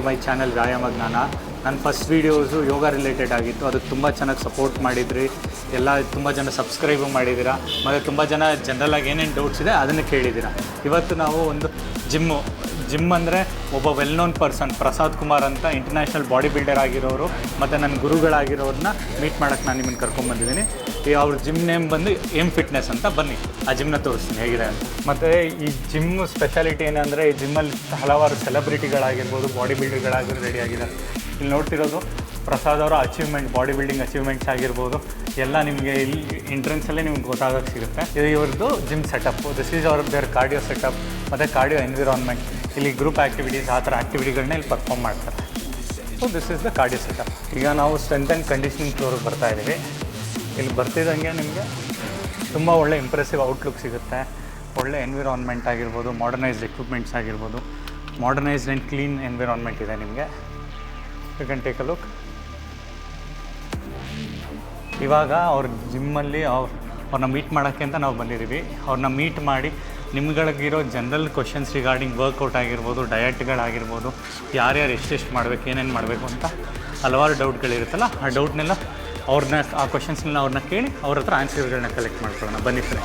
To my channel ವ್ಯಾಯಾಮ ಜ್ಞಾನ ನನ್ನ ಫಸ್ಟ್ ವೀಡಿಯೋಸು ಯೋಗ ರಿಲೇಟೆಡ್ ಆಗಿತ್ತು. ಅದಕ್ಕೆ ತುಂಬ ಚೆನ್ನಾಗಿ ಸಪೋರ್ಟ್ ಮಾಡಿದ್ರಿ. ಎಲ್ಲ ತುಂಬ ಜನ ಸಬ್ಸ್ಕ್ರೈಬು ಮಾಡಿದ್ದೀರಾ. ಮತ್ತು ತುಂಬ ಜನ ಜನರಲಾಗಿ ಏನೇನು ಡೌಟ್ಸ್ ಇದೆ ಅದನ್ನು ಕೇಳಿದ್ದೀರಾ. ಇವತ್ತು ನಾವು ಒಂದು ಜಿಮ್ಮು ಜಿಮ್ ಅಂದರೆ ಒಬ್ಬ well known person Prasad Kumar ಅಂತ ಇಂಟರ್ನ್ಯಾಷನಲ್ ಬಾಡಿ ಬಿಲ್ಡರ್ ಆಗಿರೋರು, ಮತ್ತು ನನ್ನ ಗುರುಗಳಾಗಿರೋರನ್ನ ಮೀಟ್ ಮಾಡೋಕ್ಕೆ ನಾನು ನಿಮ್ಮನ್ನು ಕರ್ಕೊಂಡ್ಬಂದಿದ್ದೀನಿ ಈ ಅವ್ರ ಜಿಮ್ ನೇಮ್ ಬಂದು ಏಮ್ ಫಿಟ್ನೆಸ್ ಅಂತ ಬನ್ನಿ. ಆ ಜಿಮ್ನ ತೋರಿಸ್ತೀನಿ, ಹೇಗಿದೆ ಅಂತ. ಮತ್ತು ಈ ಜಿಮ್ ಸ್ಪೆಷಾಲಿಟಿ ಏನಂದರೆ, ಈ ಜಿಮ್ಮಲ್ಲಿ ಹಲವಾರು ಸೆಲೆಬ್ರಿಟಿಗಳಾಗಿರ್ಬೋದು ಬಾಡಿ ಬಿಲ್ಡರ್ಗಳಾಗಿ ರೆಡಿ ಆಗಿದ್ದಾರೆ. ಇಲ್ಲಿ ನೋಡ್ತಿರೋದು, ಪ್ರಸಾದ್ ಅವರ ಅಚೀವ್ಮೆಂಟ್ ಬಾಡಿ ಬಿಲ್ಡಿಂಗ್ ಅಚೀವ್ಮೆಂಟ್ಸ್ ಆಗಿರ್ಬೋದು. ಎಲ್ಲ ನಿಮಗೆ ಇಲ್ಲಿ ಎಂಟ್ರೆನ್ಸಲ್ಲೇ ನಿಮ್ಗೆ ಗೊತ್ತಾಗೋಕೆ ಸಿಗುತ್ತೆ. ಇದು ಇವ್ರದ್ದು gym setup this is our there cardio setup ಮತ್ತು ಕಾರ್ಡಿಯೋ ಎನ್ವಿರಾನ್ಮೆಂಟ್ ಇಲ್ಲಿ ಗ್ರೂಪ್ ಆ್ಯಕ್ಟಿವಿಟೀಸ್ ಆ ಥರ ಆ್ಯಕ್ಟಿವಿಟಿಗಳನ್ನ ಇಲ್ಲಿ ಪರ್ಫಾರ್ಮ್ ಮಾಡ್ತಾರೆ. So this is the cardio setup ಈಗ ನಾವು ಸ್ಟ್ರೆಂತ್ ಆ್ಯಂಡ್ ಕಂಡೀಷನಿಂಗ್ ಫ್ಲೋರ್ಗೆ ಬರ್ತಾ ಇದ್ದೀವಿ. ಇಲ್ಲಿ ಬರ್ತಿದ್ದಂಗೆ ನಿಮಗೆ ತುಂಬ ಒಳ್ಳೆ ಇಂಪ್ರೆಸಿವ್ ಔಟ್ಲುಕ್ ಸಿಗುತ್ತೆ. ಒಳ್ಳೆ ಎನ್ವಿರಾನ್ಮೆಂಟ್ ಆಗಿರ್ಬೋದು ಮಾಡರ್ನೈಸ್ಡ್ ಎಕ್ವಿಪ್ಮೆಂಟ್ಸ್ ಆಗಿರ್ಬೋದು ಮಾಡರ್ನೈಸ್ಡ್ ಆ್ಯಂಡ್ ಕ್ಲೀನ್ ಎನ್ವಿರಾನ್ಮೆಂಟ್ ಇದೆ ನಿಮಗೆ. You can take a look ಇವಾಗ ಅವ್ರ ಜಿಮ್ಮಲ್ಲಿ ಅವ್ರು ಅವ್ರನ್ನ ಮೀಟ್ ಮಾಡೋಕ್ಕೆ ಅಂತ ನಾವು ಬಂದಿದ್ದೀವಿ. ಅವ್ರನ್ನ ಮೀಟ್ ಮಾಡಿ ನಿಮ್ಗಳಿಗಿರೋ ಜನರಲ್ ಕ್ವಶನ್ಸ್ ರಿಗಾರ್ಡಿಂಗ್ ವರ್ಕೌಟ್ ಆಗಿರ್ಬೋದು ಡಯಟ್ಗಳಾಗಿರ್ಬೋದು ಯಾರ್ಯಾರು ಎಷ್ಟೆಷ್ಟು ಮಾಡಬೇಕು, ಏನೇನು ಮಾಡಬೇಕು ಅಂತ ಹಲವಾರು ಡೌಟ್ಗಳಿರುತ್ತಲ್ಲ ಆ ಡೌಟ್ನೆಲ್ಲ ಅವ್ರನ್ನ, ಆ ಕ್ವಶನ್ಸ್ನ ಅವ್ರನ್ನ ಕೇಳಿ ಅವ್ರ ಹತ್ರ ಆನ್ಸರ್ಗಳನ್ನ ಕಲೆಕ್ಟ್ ಮಾಡ್ಕೊಳ್ಳೋಣ. ಬನ್ನಿ galactic.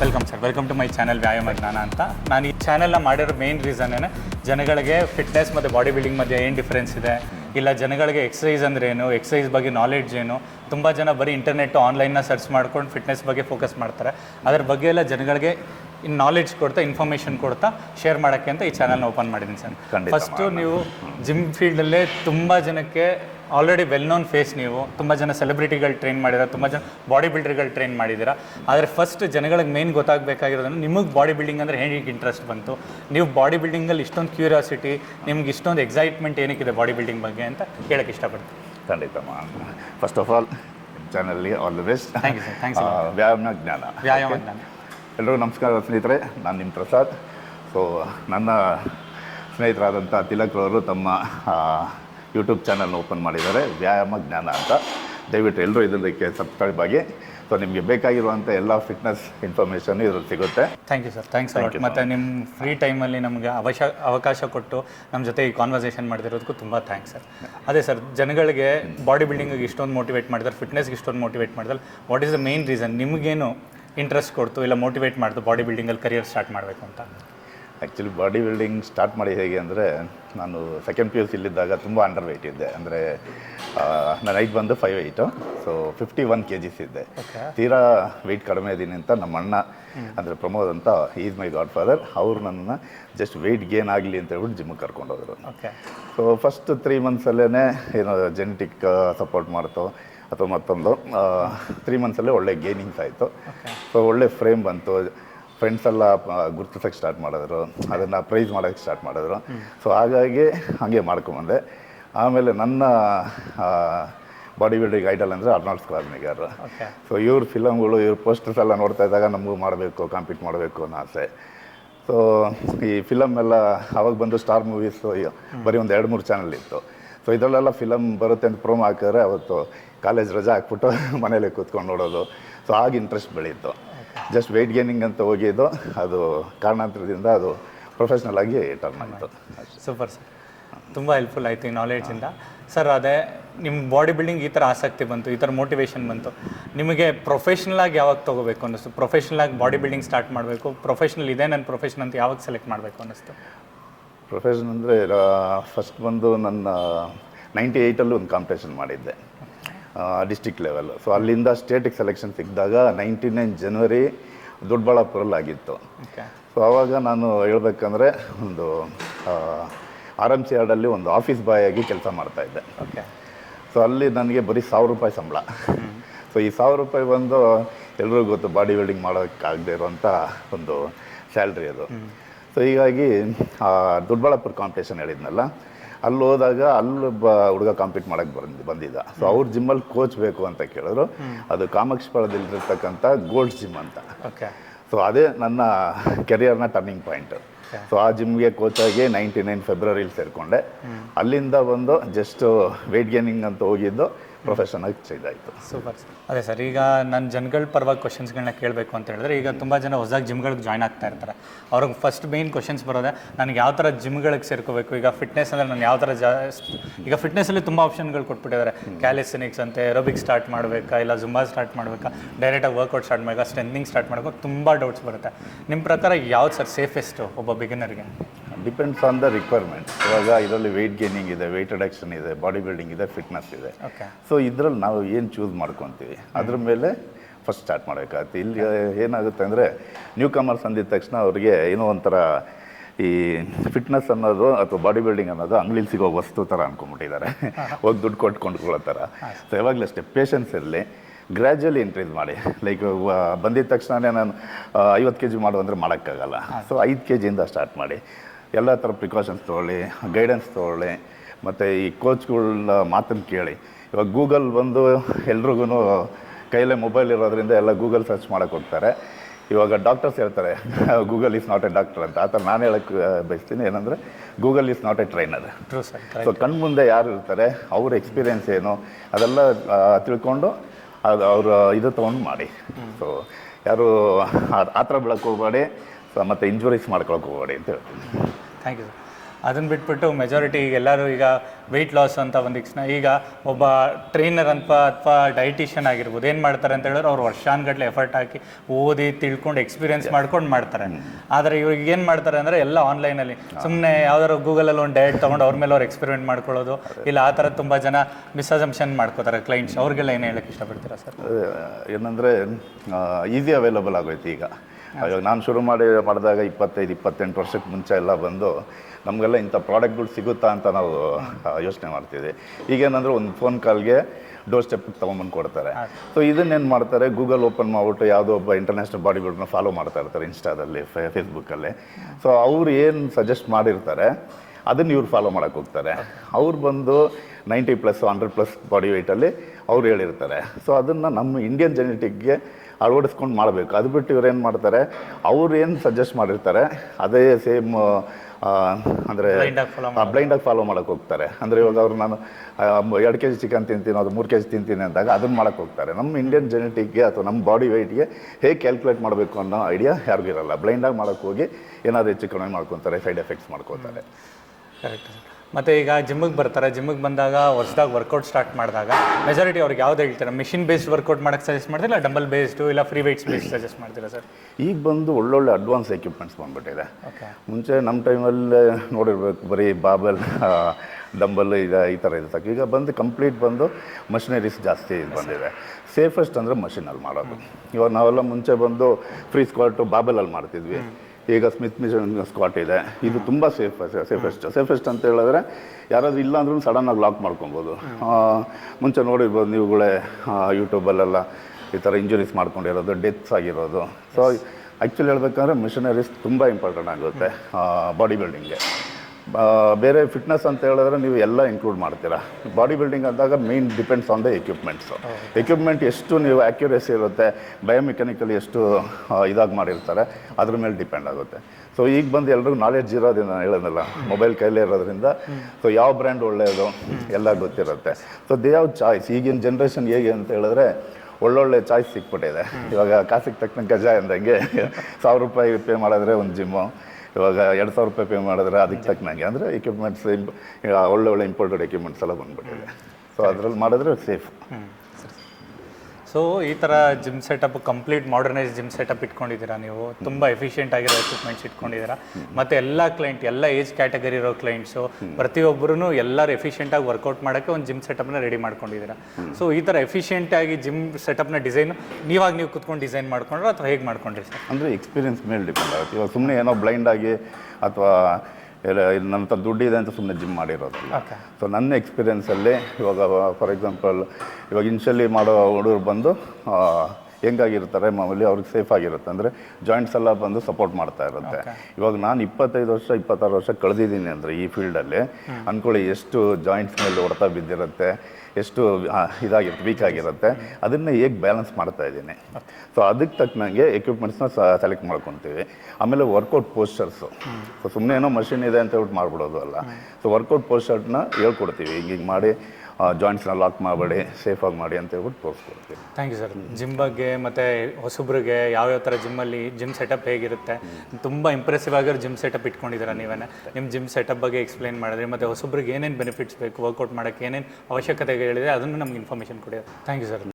Welcome sir welcome to my channel ವ್ಯಾಯಾಮ ಜ್ಞಾನ ಅಂತ. ನಾನು ಈ ಚಾನೆಲ್ನ ಮಾಡಿರೋ ಮೇನ್ ರೀಸನ್ ಏನೇ, ಜನಗಳಿಗೆ ಫಿಟ್ನೆಸ್ ಮತ್ತು ಬಾಡಿ ಬಿಲ್ಡಿಂಗ್ ಮಧ್ಯೆ ಏನು ಡಿಫ್ರೆನ್ಸ್ ಇದೆ? ಇಲ್ಲ ಜನಗಳಿಗೆ ಎಕ್ಸಸೈಸ್ ಅಂದ್ರೆ ಏನು ಎಕ್ಸಸೈಸ್ ಬಗ್ಗೆ ನಾಲೆಡ್ಜ್ ಏನು? ತುಂಬ ಜನ ಬರೀ ಇಂಟರ್ನೆಟ್ ಆನ್ಲೈನ್ನ ಸರ್ಚ್ ಮಾಡ್ಕೊಂಡು ಫಿಟ್ನೆಸ್ ಬಗ್ಗೆ ಫೋಕಸ್ ಮಾಡ್ತಾರೆ. ಅದ್ರ ಬಗ್ಗೆ ಎಲ್ಲ ಜನಗಳಿಗೆ ಇನ್ ನಾಲೆಡ್ಜ್ ಕೊಡ್ತಾ ಇನ್ಫಾರ್ಮೇಶನ್ ಕೊಡ್ತಾ ಶೇರ್ ಮಾಡೋಕ್ಕೆ ಅಂತ ಈ ಚಾನಲ್ನ ಓಪನ್ ಮಾಡಿದ್ದೀನಿ ಸರ್. ಫಸ್ಟು ನೀವು ಜಿಮ್ ಫೀಲ್ಡಲ್ಲೇ ತುಂಬ ಜನಕ್ಕೆ ಆಲ್ರೆಡಿ ವೆಲ್ ನೋನ್ ಫೇಸ್ ನೀವು. ತುಂಬ ಜನ ಸೆಲೆಬ್ರಿಟಿಗಳು ಟ್ರೈನ್ ಮಾಡಿದ್ದೀರಾ ತುಂಬ ಜನ ಬಾಡಿ ಬಿಲ್ಡರ್ಗಳು ಟ್ರೈನ್ ಮಾಡಿದ್ದೀರಾ. ಆದರೆ ಫಸ್ಟ್ ಜನಗಳಿಗೆ ಮೇನ್ ಗೊತ್ತಾಗಬೇಕಾಗಿರೋದನ್ನು ನಿಮಗೆ ಬಾಡಿ ಬಿಲ್ಡಿಂಗ್ ಅಂದರೆ ಹೇಗೆ ಇಂಟ್ರೆಸ್ಟ್ ಬಂತು? ನೀವು ಬಾಡಿ ಬಿಲ್ಡಿಂಗಲ್ಲಿ ಇಷ್ಟೊಂದು ಕ್ಯೂರಿಯಾಸಿಟಿ ನಿಮ್ಗೆ ಇಷ್ಟೊಂದು ಎಕ್ಸೈಟ್ಮೆಂಟ್ ಏನಕ್ಕಿದೆ ಬಾಡಿ ಬಿಲ್ಡಿಂಗ್ ಬಗ್ಗೆ ಅಂತ ಕೇಳಕ್ಕೆ ಇಷ್ಟಪಡ್ತೀನಿ. ಖಂಡಿತಮ್ಮ first of all ಚಾನಲ್ಲಿ all the best thank you sir lot. ವ್ಯಾಯಾಮ ಜ್ಞಾನ. ವ್ಯಾಯಾಮ ಜ್ಞಾನ. ಎಲ್ಲರಿಗೂ ನಮಸ್ಕಾರ ಸ್ನೇಹಿತರೆ ನಾನು ನಿಮ್ಮ ಪ್ರಸಾದ್. ಸೊ ನನ್ನ ಸ್ನೇಹಿತರಾದಂಥ ತಿಲಕ್ರವರು ತಮ್ಮ ಯೂಟ್ಯೂಬ್ ಚಾನಲ್ನ ಓಪನ್ ಮಾಡಿದ್ದಾರೆ ವ್ಯಾಯಾಮ ಜ್ಞಾನ ಅಂತ. ದಯವಿಟ್ಟು ಎಲ್ಲರೂ ಇದಕ್ಕೆ ಸಬ್ಸ್ಕ್ರೈಬ್ ಆಗಿ. ಸೊ ನಿಮಗೆ ಬೇಕಾಗಿರುವಂಥ ಎಲ್ಲ ಫಿಟ್ನೆಸ್ ಇನ್ಫಾರ್ಮೇಷನ್ ಇದ್ರಲ್ಲಿ ಸಿಗುತ್ತೆ. Thank you sir thanks you, ಮತ್ತು ನಿಮ್ಮ ಫ್ರೀ ಟೈಮಲ್ಲಿ ನಮಗೆ ಅವಶ ಅವಕಾಶ ಕೊಟ್ಟು ನಮ್ಮ ಜೊತೆ ಈ ಕಾನ್ವರ್ಸೇಷನ್ ಮಾಡ್ತಿರೋದಕ್ಕೂ ತುಂಬ ಥ್ಯಾಂಕ್ಸ್ ಸರ್ ಅದೇ ಸರ್ ಜನಗಳಿಗೆ ಬಾಡಿ ಬಿಲ್ಡಿಂಗಿಗೆ ಇಷ್ಟೊಂದು ಮೋಟಿವೇಟ್ ಮಾಡಿದ್ದಾರೆ ಫಿಟ್ನೆಸ್ಗೆ ಇಷ್ಟೊಂದು ಮೋಟಿವೇಟ್ ಮಾಡಿದ್ರೆ what is the main reason ನಿಮಗೇನು ಇಂಟ್ರೆಸ್ಟ್ ಕೊಡ್ತು ಇಲ್ಲ ಮೋಟಿವೇಟ್ ಮಾಡ್ತು ಬಾಡಿ ಬಿಲ್ಡಿಂಗಲ್ಲಿ ಕರಿಯರ್ ಸ್ಟಾರ್ಟ್ ಮಾಡಬೇಕು ಅಂತ? ಆ್ಯಕ್ಚುಲಿ ಬಾಡಿ ಬಿಲ್ಡಿಂಗ್ ಸ್ಟಾರ್ಟ್ ಮಾಡಿ ಹೇಗೆ ಅಂದರೆ ನಾನು ಸೆಕೆಂಡ್ ಪಿ ಯು ಸಿಲಿದ್ದಾಗ ತುಂಬ ಅಂಡರ್ ವೆಯ್ಟ್ ಇದ್ದೆ. ಅಂದರೆ ನನ್ನ ಐಟ್ ಬಂದು five eight so fifty one K Gs ಇದ್ದೆ. ತೀರಾ ವೆಯ್ಟ್ ಕಡಿಮೆ ಇದ್ದೀನಿ ಅಂತ ನಮ್ಮ ಅಣ್ಣ ಅಂದರೆ ಪ್ರಮೋದ್ ಅಂತ ಈಸ್ ಮೈ ಗಾಡ್ ಫಾದರ್ ಅವರು ನನ್ನ ಜಸ್ಟ್ ವೆಯ್ಟ್ ಗೇನ್ ಆಗಲಿ ಅಂತ ಹೇಳ್ಬಿಟ್ಟು ಜಿಮ್ಮಿಗೆ ಕರ್ಕೊಂಡೋದ್ರು ಓಕೆ ಸೊ ಫಸ್ಟ್ ತ್ರೀ ಮಂತ್ಸಲ್ಲೇ ಏನೋ ಜೆನೆಟಿಕ್ ಸಪೋರ್ಟ್ ಮಾಡ್ತು. ಅಥವಾ ಮತ್ತೊಂದು ತ್ರೀ ಮಂತ್ಸಲ್ಲೇ ಒಳ್ಳೆ ಗೇನಿಂಗ್ಸ್ ಆಯಿತು. ಸೊ ಒಳ್ಳೆ ಫ್ರೇಮ್ ಬಂತು. ಫ್ರೆಂಡ್ಸ್ ಎಲ್ಲ ಗುರ್ತಿಸೋಕ್ಕೆ ಸ್ಟಾರ್ಟ್ ಮಾಡಿದ್ರು ಅದನ್ನು ಪ್ರೈಸ್ ಮಾಡೋಕ್ಕೆ ಸ್ಟಾರ್ಟ್ ಮಾಡಿದ್ರು. ಸೊ ಹಾಗಾಗಿ ಹಾಗೆ ಮಾಡ್ಕೊಂಬಂದೆ ಆಮೇಲೆ ನನ್ನ ಬಾಡಿ ಬಿಲ್ಡಿಂಗ್ ಐಡಲ್ ಅಂದರೆ ಅರ್ನಾಲ್ಡ್ ಸ್ಕ್ವಾರ್ನಿಗರ್ ಸೊ ಇವ್ರ ಫಿಲಮ್ಗಳು ಇವ್ರ ಪೋಸ್ಟರ್ಸ್ ಎಲ್ಲ ನೋಡ್ತಾ ಇದ್ದಾಗ ನಮಗೂ ಮಾಡಬೇಕು ಕಾಂಪೀಟ್ ಮಾಡಬೇಕು ಅನ್ನೋ ಆಸೆ. ಸೊ ಈ ಫಿಲಮ್ ಎಲ್ಲ ಅವಾಗ ಬಂದು ಸ್ಟಾರ್ ಮೂವೀಸ್ ಬರೀ ಒಂದು ಎರಡು ಮೂರು ಚಾನಲ್ ಇತ್ತು. ಸೊ ಇದರಲ್ಲೆಲ್ಲ ಫಿಲಮ್ ಬರುತ್ತೆ ಅಂತ ಪ್ರೋಮೋ ಹಾಕಿದ್ರೆ ಅವತ್ತು ಕಾಲೇಜ್ ರಜಾ ಹಾಕ್ಬಿಟ್ಟು ಮನೇಲಿ ಕೂತ್ಕೊಂಡು ನೋಡೋದು. ಸೊ ಆಗ ಇಂಟ್ರೆಸ್ಟ್ ಬೆಳೀತು. ಜಸ್ಟ್ ವೆಯ್ಟ್ ಗೇನಿಂಗ್ ಅಂತ ಹೋಗಿದ್ದು ಅದು ಕಾರಣಾಂತರದಿಂದ ಅದು ಪ್ರೊಫೆಷ್ನಲ್ ಆಗಿ ಟರ್ನ್ ಆಯಿತು. ಸೂಪರ್ ಸರ್ ತುಂಬ ಹೆಲ್ಪ್ಫುಲ್ ಆಯಿತು ಈ ನಾಲೆಡ್ಜಿಂದ ಸರ್ ಅದೇ ನಿಮ್ಮ ಬಾಡಿ ಬಿಲ್ಡಿಂಗ್ ಈ ಥರ ಆಸಕ್ತಿ ಬಂತು ಈ ಥರ ಮೋಟಿವೇಶನ್ ಬಂತು. ನಿಮಗೆ ಪ್ರೊಫೆಷ್ನಲ್ ಆಗಿ ಯಾವಾಗ ತೊಗೋಬೇಕು ಅನ್ನಿಸ್ತು? ಪ್ರೊಫೆಷ್ನಲ್ ಆಗಿ ಬಾಡಿ ಬಿಲ್ಡಿಂಗ್ ಸ್ಟಾರ್ಟ್ ಮಾಡಬೇಕು ಪ್ರೊಫೆಷ್ನಲ್ ಇದೆ ನನ್ನ ಪ್ರೊಫೆಷನ್ ಅಂತ ಯಾವಾಗ ಸೆಲೆಕ್ಟ್ ಮಾಡಬೇಕು ಅನ್ನಿಸ್ತು? ಪ್ರೊಫೆಷನ್ ಅಂದರೆ ಫಸ್ಟ್ ಬಂದು ನನ್ನ ನೈಂಟಿ ಏಯ್ಟಲ್ಲೂ ಒಂದು ಕಾಂಪಿಟೇಷನ್ ಮಾಡಿದ್ದೆ. ಡಿಸ್ಟಿಕ್ ಲೆವೆಲ್ ಸೊ ಅಲ್ಲಿಂದ ಸ್ಟೇಟಿಗೆ ಸೆಲೆಕ್ಷನ್ ಸಿಕ್ಕಿದಾಗ ನೈಂಟಿ ನೈನ್ ಜನವರಿ ದೊಡ್ಡಬಳ್ಳಾಪುರಲ್ಲಾಗಿತ್ತು ಸೊ ಆವಾಗ ನಾನು ಹೇಳ್ಬೇಕಂದ್ರೆ ಒಂದು ಆರ್ ಎಂ ಸಿ ಆರ್ಡಲ್ಲಿ ಒಂದು ಆಫೀಸ್ ಬಾಯ್ ಆಗಿ ಕೆಲಸ ಮಾಡ್ತಾಯಿದ್ದೆ ಓಕೆ ಸೊ ಅಲ್ಲಿ ನನಗೆ ಬರೀ ಸಾವಿರ ರೂಪಾಯಿ ಸಂಬಳ. ಸೊ ಈ ಸಾವಿರ ರೂಪಾಯಿ ಬಂದು ಎಲ್ರಿಗೂ ಗೊತ್ತು ಬಾಡಿ ಬಿಲ್ಡಿಂಗ್ ಮಾಡೋಕ್ಕಾಗದೇ ಇರುವಂಥ ಒಂದು ಸ್ಯಾಲ್ರಿ ಅದು. ಸೊ ಹೀಗಾಗಿ ದೊಡ್ಡಬಳ್ಳಾಪುರ ಕಾಂಪಿಟೇಷನ್ ಹೇಳಿದ್ನಲ್ಲ ಅಲ್ಲಿ ಹೋದಾಗ ಅಲ್ಲಿ ಬ ಹುಡುಗ ಕಾಂಪೀಟ್ ಮಾಡಕ್ಕೆ ಬಂದು ಬಂದಿದ್ದ. ಸೊ ಅವ್ರ ಜಿಮ್ಮಲ್ಲಿ ಕೋಚ್ ಬೇಕು ಅಂತ ಕೇಳಿದ್ರು. ಅದು ಕಾಮಾಕ್ಷಿಪಾಳದಲ್ಲಿರ್ತಕ್ಕಂಥ ಗೋಲ್ಡ್ ಜಿಮ್ ಅಂತ. ಓಕೆ ಸೊ ಅದೇ ನನ್ನ ಕೆರಿಯರ್ನ ಟರ್ನಿಂಗ್ ಪಾಯಿಂಟ್. ಸೊ ಆ ಜಿಮ್ಗೆ ಕೋಚಾಗಿ ನೈಂಟಿ ನೈನ್ ಫೆಬ್ರವರಿಲಿ ಸೇರಿಕೊಂಡೆ. ಅಲ್ಲಿಂದ ಬಂದು ಜಸ್ಟ್ ವೆಯ್ಟ್ ಗೇನಿಂಗ್ ಅಂತ ಹೋಗಿದ್ದು. ಪ್ರೊಫೆಷನ್ ಆಗಿ ಆಯಿತು ಸೂಪರ್ ಅದೇ ಸರ್, ಈಗ ನನ್ನ ಜನಗಳ ಪರವಾಗಿ ಕ್ವಶನ್ಸ್ಗಳನ್ನ ಕೇಳಬೇಕು ಅಂತ ಹೇಳಿದ್ರೆ, ಈಗ ತುಂಬ ಜನ ಹೊಸದಾಗಿ ಜಿಮ್ಗಳಿಗೆ ಜಾಯ್ನ್ ಆಗ್ತಾ ಇರ್ತಾರೆ. ಅವ್ರಿಗೆ ಫಸ್ಟ್ ಮೇನ್ ಕ್ವಶನ್ಸ್ ಬರೋದೇ, ನನಗೆ ಯಾವ ಥರ ಜಿಮ್ಗಳಿಗೆ ಸೇರ್ಕೋಬೇಕು, ಈಗ ಫಿಟ್ನೆಸ್ ಅಂದರೆ ನಾನು ಯಾವ ಥರ ಜಾ, ಈಗ ಫಿಟ್ನೆಸ್ಸಲ್ಲಿ ತುಂಬ ಆಪ್ಷನ್ಗಳು ಕೊಟ್ಬಿಟ್ಟಿದ್ದಾರೆ ಕ್ಯಾಲಿಸಿನಿಕ್ಸ್ ಅಂತೆ ಏರೋಬಿಕ್ ಸ್ಟಾರ್ಟ್ ಮಾಡಬೇಕಾ, ಇಲ್ಲ ಜುಂಬಾ ಸ್ಟಾರ್ಟ್ ಮಾಡಬೇಕಾ ಡೈರೆಕ್ಟಾಗಿ ವರ್ಕೌಟ್ ಸ್ಟಾರ್ಟ್ ಮಾಡಬೇಕಾ ಸ್ಟ್ರೆಂಥಿಂಗ್ ಸ್ಟಾರ್ಟ್ ಮಾಡಬೇಕು, ತುಂಬ ಡೌಟ್ಸ್ ಬರುತ್ತೆ. ನಿಮ್ಮ ಪ್ರಕಾರ ಯಾವ್ದು ಸರ್ ಸೇಫೆಸ್ಟು ಒಬ್ಬ ಬಿಗಿನರ್ಗೆ ಡಿಪೆಂಡ್ಸ್ ಆನ್ ದ ರಿಕ್ವೈರ್ಮೆಂಟ್ ಇವಾಗ ಇದರಲ್ಲಿ ವೆಯ್ಟ್ ಗೇನಿಂಗ್ ಇದೆ ವೆಯ್ಟ್ ರಿಡಕ್ಷನ್ ಇದೆ ಬಾಡಿ ಬಿಲ್ಡಿಂಗ್ ಇದೆ ಫಿಟ್ನೆಸ್ ಇದೆ. ಸೊ ಇದರಲ್ಲಿ ನಾವು ಏನು ಚೂಸ್ ಮಾಡ್ಕೊತೀವಿ? ಅದ್ರ ಮೇಲೆ ಫಸ್ಟ್ ಸ್ಟಾರ್ಟ್ ಮಾಡಬೇಕಾಗುತ್ತೆ. ಇಲ್ಲಿ ಏನಾಗುತ್ತೆ ಅಂದರೆ ನ್ಯೂ ಕಮರ್ಸ್ ಅಂದಿದ ತಕ್ಷಣ ಅವ್ರಿಗೆ ಏನೋ ಒಂಥರ ಈ ಫಿಟ್ನೆಸ್ ಅನ್ನೋದು ಅಥವಾ ಬಾಡಿ ಬಿಲ್ಡಿಂಗ್ ಅನ್ನೋದು ಅಂಗಡಿಲಿ ಸಿಗೋ ವಸ್ತು ಥರ ಅಂದ್ಕೊಂಬಿಟ್ಟಿದ್ದಾರೆ ಹೋಗಿ ದುಡ್ಡು ಕೊಟ್ಟು ಕೊಂಡ್ಕೊಳ್ಳೋ ಥರ ಸೊ ಯಾವಾಗಲೂ ಅಷ್ಟೇ. ಪೇಷನ್ಸ್ ಇರಲಿ. ಗ್ರ್ಯಾಜುವಲಿ ಇನ್ಕ್ರೀಸ್ ಮಾಡಿ. ಲೈಕ್ ಬಂದಿದ ತಕ್ಷಣನೇ ನಾನು ಐವತ್ತು ಕೆ ಜಿ ಮಾಡು ಅಂದರೆ ಮಾಡೋಕ್ಕಾಗಲ್ಲ. ಸೊ ಐದು ಕೆ ಜಿಯಿಂದ ಸ್ಟಾರ್ಟ್ ಮಾಡಿ. ಎಲ್ಲ ಥರ ಪ್ರಿಕಾಷನ್ಸ್ ತೊಗೊಳ್ಳಿ ಗೈಡೆನ್ಸ್ ತೊಗೊಳ್ಳಿ ಮತ್ತು ಈ ಕೋಚ್ಗಳ ಮಾತನ್ನು ಕೇಳಿ. ಇವಾಗ ಗೂಗಲ್ ಬಂದು ಎಲ್ರಿಗೂ ಕೈಲೇ ಮೊಬೈಲ್ ಇರೋದ್ರಿಂದ ಎಲ್ಲ ಗೂಗಲ್ ಸರ್ಚ್ ಮಾಡೋಕೆ ಹೋಗ್ತಾರೆ. ಇವಾಗ ಡಾಕ್ಟರ್ಸ್ ಹೇಳ್ತಾರೆ Google is not a doctor ಅಂತ. ಆ ಥರ ನಾನು ಹೇಳಕ್ಕೆ ಬಯಸ್ತೀನಿ. ಏನಂದರೆ Google is not a trainer so ಕಣ್ಮುಂದೆ ಯಾರು ಇರ್ತಾರೆ ಅವ್ರ ಎಕ್ಸ್ಪೀರಿಯೆನ್ಸ್ ಏನು ಅದೆಲ್ಲ ತಿಳ್ಕೊಂಡು ಅದು ಅವರು ಇದು ತೊಗೊಂಡು ಮಾಡಿ. ಸೊ ಯಾರು ಆ- ಥರ ಬೆಳಕ್ಕೆ ಹೋಗಬೇಡಿ. ಸೊ ಮತ್ತು ಇಂಜುರೀಸ್ ಮಾಡ್ಕೊಳಕ್ಕೆ ಹೋಗಬೇಡಿ ಅಂತ ಹೇಳ್ತೀನಿ. ಥ್ಯಾಂಕ್ ಯು ಸರ್ ಅದನ್ನು ಬಿಟ್ಬಿಟ್ಟು ಮೆಜಾರಿಟಿ ಎಲ್ಲರೂ ಈಗ ವೆಯ್ಟ್ ಲಾಸ್ ಅಂತ ಒಂದಿಕ್ಷಣ ಈಗ ಒಬ್ಬ ಟ್ರೈನರ್ ಅಂತ ಅಥವಾ ಡೈಟಿಷಿಯನ್ ಆಗಿರ್ಬೋದು ಏನು ಮಾಡ್ತಾರೆ ಅಂತ ಹೇಳಿದ್ರೆ ಅವ್ರು ವರ್ಷಾನ್ಗಟ್ಲೆ ಎಫರ್ಟ್ ಹಾಕಿ ಓದಿ ತಿಳ್ಕೊಂಡು ಎಕ್ಸ್ಪೀರಿಯನ್ಸ್ ಮಾಡ್ಕೊಂಡು ಮಾಡ್ತಾರೆ. ಆದರೆ ಇವ್ರಿಗೆ ಏನು ಮಾಡ್ತಾರೆ ಅಂದರೆ ಎಲ್ಲ ಆನ್ಲೈನಲ್ಲಿ ಸುಮ್ಮನೆ ಯಾವ್ದಾದ್ರು ಗೂಗಲಲ್ಲಿ ಒಂದು ಡಯಟ್ ತೊಗೊಂಡು ಅವ್ರ ಮೇಲೆ ಅವ್ರು ಎಕ್ಸ್ಪೆರಿಮೆಂಟ್ ಮಾಡ್ಕೊಳ್ಳೋದು ಇಲ್ಲ ಆ ಥರ ತುಂಬ ಜನ ಮಿಸ್ಅಸಂಪ್ಷನ್ ಮಾಡ್ಕೋತಾರೆ ಕ್ಲೈಂಟ್ಸ್ ಅವ್ರಿಗೆಲ್ಲ ಏನು ಹೇಳಕ್ಕೆ ಇಷ್ಟಪಡ್ತೀರಾ ಸರ್ ಏನಂದರೆ ಈಸಿ ಅವೈಲಬಲ್ ಆಗೋಯ್ತು ಈಗ. ಇವಾಗ ನಾನು ಶುರು ಮಾಡಿ ಮಾಡಿದಾಗ ಇಪ್ಪತ್ತೈದು ಇಪ್ಪತ್ತೆಂಟು ವರ್ಷಕ್ಕೆ ಮುಂಚೆ ಎಲ್ಲ ಬಂದು ನಮಗೆಲ್ಲ ಇಂಥ ಪ್ರಾಡಕ್ಟ್ಗಳು ಸಿಗುತ್ತಾ ಅಂತ ನಾವು ಯೋಚನೆ ಮಾಡ್ತಿದ್ವಿ. ಈಗೇನಂದ್ರೆ ಒಂದು ಫೋನ್ ಕಾಲ್ಗೆ ಡೋರ್ ಸ್ಟೆಪ್ಗೆ ತೊಗೊಂಬಂದು ಕೊಡ್ತಾರೆ. ಸೊ ಇದನ್ನೇನು ಮಾಡ್ತಾರೆ ಗೂಗಲ್ ಓಪನ್ ಮಾಡಿಬಿಟ್ಟು ಯಾವುದೋ ಒಬ್ಬ ಇಂಟರ್ನ್ಯಾಷನಲ್ ಬಾಡಿ ಬಿಲ್ಡರ್ನ ಫಾಲೋ ಮಾಡ್ತಾ ಇರ್ತಾರೆ ಇನ್ಸ್ಟಾದಲ್ಲಿ ಫೇಸ್ಬುಕ್ಕಲ್ಲಿ ಸೊ ಅವ್ರು ಏನು ಸಜೆಸ್ಟ್ ಮಾಡಿರ್ತಾರೆ ಅದನ್ನು ಇವ್ರು ಫಾಲೋ ಮಾಡೋಕ್ಕೆ ಹೋಗ್ತಾರೆ. ಅವ್ರು ಬಂದು ninety plus hundred plus body ವೆಯ್ಟಲ್ಲಿ ಅವ್ರು ಹೇಳಿರ್ತಾರೆ. ಸೊ ಅದನ್ನು ನಮ್ಮ ಇಂಡಿಯನ್ ಜೆನೆಟಿಕ್ಗೆ ಅಳವಡಿಸ್ಕೊಂಡು ಮಾಡಬೇಕು. ಅದು ಬಿಟ್ಟು ಇವ್ರು ಏನು ಮಾಡ್ತಾರೆ ಅವ್ರು ಏನು ಸಜೆಸ್ಟ್ ಮಾಡಿರ್ತಾರೆ ಅದೇ ಸೇಮ್ ಅಂದರೆ ಬ್ಲೈಂಡಾಗಿ ಫಾಲೋ ಮಾಡೋಕ್ಕೆ ಹೋಗ್ತಾರೆ. ಅಂದರೆ ಇವಾಗ ಅವ್ರು ನಾನು ಎರಡು ಕೆ ಜಿ ಚಿಕನ್ ತಿಂತೀನಿ ಅದು ಮೂರು ಕೆ ಜಿ ತಿಂತೀನಿ ಅಂದಾಗ ಅದನ್ನು ಮಾಡೋಕ್ಕೆ ಹೋಗ್ತಾರೆ. ನಮ್ಮ ಇಂಡಿಯನ್ ಜೆನೆಟಿಕ್ಗೆ ಅಥವಾ ನಮ್ಮ ಬಾಡಿ ವೆಯ್ಟ್ಗೆ ಹೇಗೆ ಕ್ಯಾಲ್ಕುಲೇಟ್ ಮಾಡಬೇಕು ಅನ್ನೋ ಐಡಿಯಾ ಯಾರಿಗೂ ಇರಲ್ಲ. ಬ್ಲೈಂಡಾಗಿ ಮಾಡೋಕ್ಕೆ ಹೋಗಿ ಏನಾದರೂ ಹೆಚ್ಚು ಕಡಿಮೆ ಮಾಡ್ಕೊತಾರೆ ಸೈಡ್ ಎಫೆಕ್ಟ್ಸ್ ಮಾಡ್ಕೊತಾರೆ. Correct sir. ಮತ್ತು ಈಗ ಜಿಮ್ಮಿಗೆ ಬರ್ತಾರೆ. ಜಿಮ್ಮಿಗೆ ಬಂದಾಗ ಹೊಸದಾಗಿ ವರ್ಕೌಟ್ ಸ್ಟಾರ್ಟ್ ಮಾಡಿದಾಗ ಮೆಜಾರಿಟಿ ಅವ್ರಿಗೆ ಯಾವ್ದು ಹೇಳ್ತಾರೆ? ಮಿಷಿನ್ ಬೇಸ್ಡ್ ವರ್ಕೌಟ್ ಮಾಡೋಕ್ಕೆ ಸಜೆಸ್ಟ್ ಮಾಡ್ತೀರಾ? ಇಲ್ಲ ಡಂಬಲ್ ಬೇಸ್ಡು ಇಲ್ಲ ಫ್ರೀ ವೇಟ್ಸ್ ಬೇಸ್ಡ್ ಸಜೆಸ್ಟ್ ಮಾಡ್ತೀರಾ ಸರ್ ಈಗ ಬಂದು ಒಳ್ಳೊಳ್ಳೆ ಅಡ್ವಾನ್ಸ್ ಎಕ್ವಿಪ್ಮೆಂಟ್ಸ್ ಬಂದ್ಬಿಟ್ಟಿದೆ. ಮುಂಚೆ ನಮ್ಮ ಟೈಮಲ್ಲಿ ನೋಡಿರ್ಬೇಕು ಬರೀ ಬಾಬಲ್ ಡಂಬಲ್ ಈಗ ಈ ಥರ ಇರ್ತಕ್ಕ ಈಗ ಬಂದು ಕಂಪ್ಲೀಟ್ ಬಂದು ಮಷಿನರೀಸ್ ಜಾಸ್ತಿ ಬಂದಿದೆ. ಸೇಫೆಸ್ಟ್ ಅಂದರೆ ಮಷಿನಲ್ಲಿ ಮಾಡೋದು. ಇವಾಗ ನಾವೆಲ್ಲ ಮುಂಚೆ ಬಂದು ಫ್ರೀ ಸ್ಕ್ವಾಟು ಬಾಬಲಲ್ಲಿ ಮಾಡ್ತಿದ್ವಿ. ಈಗ ಸ್ಮಿತ್ ಮಿಷನ್ ಸ್ಕಾಟ್ ಇದೆ. ಇದು ತುಂಬ ಸೇಫ್ ಸೇಫೆಸ್ಟ್ ಸೇಫೆಸ್ಟ್ ಅಂತ ಹೇಳಿದ್ರೆ ಯಾರಾದರೂ ಇಲ್ಲ ಅಂದ್ರೂ ಸಡನ್ನಾಗಿ ಲಾಕ್ ಮಾಡ್ಕೊಬೋದು. ಮುಂಚೆ ನೋಡಿರ್ಬೋದು ನೀವುಗಳೇ ಯೂಟ್ಯೂಬಲ್ಲೆಲ್ಲ ಈ ಥರ ಇಂಜುರೀಸ್ ಮಾಡ್ಕೊಂಡಿರೋದು ಡೆತ್ಸ್ ಆಗಿರೋದು. ಸೊ ಆ್ಯಕ್ಚುಲಿ ಹೇಳ್ಬೇಕಂದ್ರೆ ಮಿಷನರೀಸ್ ತುಂಬ ಇಂಪಾರ್ಟೆಂಟ್ ಆಗುತ್ತೆ ಬಾಡಿ ಬಿಲ್ಡಿಂಗ್ಗೆ ಬೇರೆ ಫಿಟ್ನೆಸ್ ಅಂತ ಹೇಳಿದ್ರೆ ನೀವು ಎಲ್ಲ ಇನ್ಕ್ಲೂಡ್ ಮಾಡ್ತೀರಾ. ಬಾಡಿ ಬಿಲ್ಡಿಂಗ್ ಅಂದಾಗ main depends on the equipments equipment ಎಷ್ಟು ನೀವು ಆ್ಯಕ್ಯುರೇಸಿ ಇರುತ್ತೆ ಬಯೋಮೆಕ್ಯಾನಿಕಲಿ ಎಷ್ಟು ಇದಾಗಿ ಮಾಡಿರ್ತಾರೆ ಅದ್ರ ಮೇಲೆ ಡಿಪೆಂಡ್ ಆಗುತ್ತೆ. ಸೊ ಈಗ ಬಂದು ಎಲ್ರಿಗೂ ನಾಲೆಡ್ಜ್ ಇರೋದ್ರಿಂದ ನಾನು ಹೇಳೋದಲ್ಲ ಮೊಬೈಲ್ ಕೈಲೇ ಇರೋದ್ರಿಂದ ಸೊ ಯಾವ ಬ್ರ್ಯಾಂಡ್ ಒಳ್ಳೆಯದು ಎಲ್ಲ ಗೊತ್ತಿರುತ್ತೆ. ಸೊ ದೇ ಯಾವ ಚಾಯ್ಸ್ ಈಗಿನ ಜನ್ರೇಷನ್ ಹೇಗೆ ಅಂತ ಹೇಳಿದ್ರೆ ಒಳ್ಳೊಳ್ಳೆ ಚಾಯ್ಸ್ ಸಿಕ್ಬಿಟ್ಟಿದೆ. ಇವಾಗ ಕಾಸಿಗೆ ತಕ್ಕಂಗೆ ಗಜ ಅಂದಂಗೆ ಸಾವಿರ ರೂಪಾಯಿ ಪೇ ಮಾಡಿದ್ರೆ ಒಂದು ಜಿಮ್ಮು ಇವಾಗ ಎರಡು ಸಾವಿರ ರೂಪಾಯಿ ಪೇ ಮಾಡಿದ್ರೆ ಅದಕ್ಕೆ ತಕ್ಕನಂಗೆ. ಅಂದರೆ ಎಕ್ವಿಪ್ಮೆಂಟ್ಸ್ ಒಳ್ಳೆ ಒಳ್ಳೆ ಇಂಪೋರ್ಟೆಡ್ ಎಕ್ವಿಪ್ಮೆಂಟ್ಸ್ ಎಲ್ಲ ಬಂದ್ಬಿಟ್ಟಿದೆ. ಸೊ ಅದ್ರಲ್ಲಿ ಮಾಡಿದ್ರೆ ಸೇಫ್ ಸೊ ಈ ಥರ gym setup complete modernise gym setup ಇಟ್ಕೊಂಡಿದ್ದೀರಾ ನೀವು? ತುಂಬ ಎಫಿಷಿಯೆಂಟ್ ಆಗಿರೋ ಎಕ್ವಿಪ್ಮೆಂಟ್ಸ್ ಇಟ್ಕೊಂಡಿದ್ದೀರಾ? ಮತ್ತು ಎಲ್ಲ ಕ್ಲೈಂಟ್ ಎಲ್ಲ ಏಜ್ ಕ್ಯಾಟಗರಿ ಇರೋ ಕ್ಲೈಂಟ್ಸು ಪ್ರತಿಯೊಬ್ಬರೂ ಎಲ್ಲರೂ ಎಫಿಷಿಯೆಂಟಾಗಿ ವರ್ಕೌಟ್ ಮಾಡೋಕ್ಕೆ ಒಂದು ಜಿಮ್ ಸೆಟಪ್ನ ರೆಡಿ ಮಾಡ್ಕೊಂಡಿದ್ದೀರಾ? ಸೊ ಈ ಥರ ಎಫಿಷಿಯೆಂಟಾಗಿ ಜಿಮ್ ಸೆಟಪ್ನ ಡಿಸೈನ್ ನೀವಾಗ ನೀವು ಕುತ್ಕೊಂಡು ಡಿಸೈನ್ ಮಾಡ್ಕೊಂಡ್ರೆ ಅಥವಾ ಹೇಗೆ ಮಾಡ್ಕೊಂಡ್ರಿ ಸರ್? ಅಂದರೆ ಎಕ್ಸ್ಪೀರಿಯನ್ಸ್ ಮೇಲೆ ಡಿಪೆಂಡ್ ಆಗುತ್ತೆ. ಇವಾಗ ಸುಮ್ಮನೆ ಏನೋ ಬ್ಲೈಂಡ್ ಆಗಿ ಅಥವಾ ಎಲ್ಲ ನನ್ನ ಹತ್ರ ದುಡ್ಡಿದೆ ಅಂತ ಸುಮ್ಮನೆ ಜಿಮ್ ಮಾಡಿರೋದು. ಸೊ ನನ್ನ ಎಕ್ಸ್ಪೀರಿಯೆನ್ಸಲ್ಲಿ ಇವಾಗ ಫಾರ್ ಎಕ್ಸಾಂಪಲ್ ಇವಾಗ ಇನ್ಷಿಯಲಿ ಮಾಡೋ ಹುಡುಗರು ಬಂದು ಹೆಂಗಾಗಿರ್ತಾರೆ ಮಾಮೂಲಿ ಅವ್ರಿಗೆ ಸೇಫ್ ಆಗಿರುತ್ತೆ. ಅಂದರೆ ಜಾಯಿಂಟ್ಸ್ ಎಲ್ಲ ಬಂದು ಸಪೋರ್ಟ್ ಮಾಡ್ತಾ ಇರುತ್ತೆ. ಇವಾಗ ನಾನು ಇಪ್ಪತ್ತೈದು ವರ್ಷ ಇಪ್ಪತ್ತಾರು ವರ್ಷ ಕಳೆದಿದ್ದೀನಿ ಅಂದರೆ ಈ ಫೀಲ್ಡಲ್ಲಿ ಅಂದ್ಕೊಳ್ಳಿ ಎಷ್ಟು ಜಾಯಿಂಟ್ಸ್ ಮೇಲೆ ಹೊಡೆತ ಬಿದ್ದಿರುತ್ತೆ. ಎಷ್ಟು ಇದಾಗಿರುತ್ತೆ ವೀಕ್ ಆಗಿರುತ್ತೆ, ಅದನ್ನು ಹೇಗೆ ಬ್ಯಾಲೆನ್ಸ್ ಮಾಡ್ತಾ ಇದ್ದೀನಿ. ಸೊ ಅದಕ್ಕೆ ತಕ್ಕನಂಗೆ ಎಕ್ವಿಪ್ಮೆಂಟ್ಸ್ನ ಸೆಲೆಕ್ಟ್ ಮಾಡ್ಕೊತೀವಿ. ಆಮೇಲೆ ವರ್ಕೌಟ್ ಪೋಸ್ಟರ್ಸು ಸೊ ಸುಮ್ಮನೆ ಏನೋ ಮಷಿನ್ ಇದೆ ಅಂತ ಹೇಳ್ಬಿಟ್ಟು ಮಾಡಿಬಿಡೋದು ಅಲ್ಲ. ಸೊ ವರ್ಕೌಟ್ ಪೋಸ್ಚರ್ನ ಹೇಳ್ಕೊಡ್ತೀವಿ. ಹಿಂಗೆ ಮಾಡಿ ಜಾಯಿಂಟ್ಸ್ನ ಲಾಕ್ ಮಾಡಬೇಡಿ ಸೇಫಾಗಿ ಮಾಡಿ ಅಂತ ಹೇಳ್ಬಿಟ್ಟು ತೋರಿಸ್ಕೊಡ್ತೀವಿ. ಥ್ಯಾಂಕ್ ಯು ಸರ್ ಜಿಮ್ ಬಗ್ಗೆ ಮತ್ತು ಹೊಸಬ್ರಿಗೆ ಯಾವ್ಯಾವ ಥರ ಜಿಮ್ಮಲ್ಲಿ ಜಿಮ್ ಸೆಟಪ್ ಹೇಗಿರುತ್ತೆ? ತುಂಬ ಇಂಪ್ರೆಸಿವ್ ಆಗಿರೋ ಜಿಮ್ ಸೆಟಪ್ ಇಟ್ಕೊಂಡಿದ್ದೀರ ನೀವೇ ನಿಮ್ಮ ಜಿಮ್ ಸೆಟಪ್ ಬಗ್ಗೆ ಎಕ್ಸ್ಪ್ಲೈನ್ ಮಾಡಿದ್ರಿ, ಮತ್ತು ಹೊಸಬ್ರಿಗೆ ಏನೇನು ಬೆನಿಫಿಟ್ಸ್ ಬೇಕು ವರ್ಕೌಟ್ ಮಾಡೋಕ್ಕೆ ಏನೇನು ಅವಶ್ಯಕತೆ ಹೇಳಿದೆ ಅದನ್ನು ನಮ್ಗೆ ಇನ್ಫಾರ್ಮೇಷನ್ ಕೊಡಿ. Thank you sir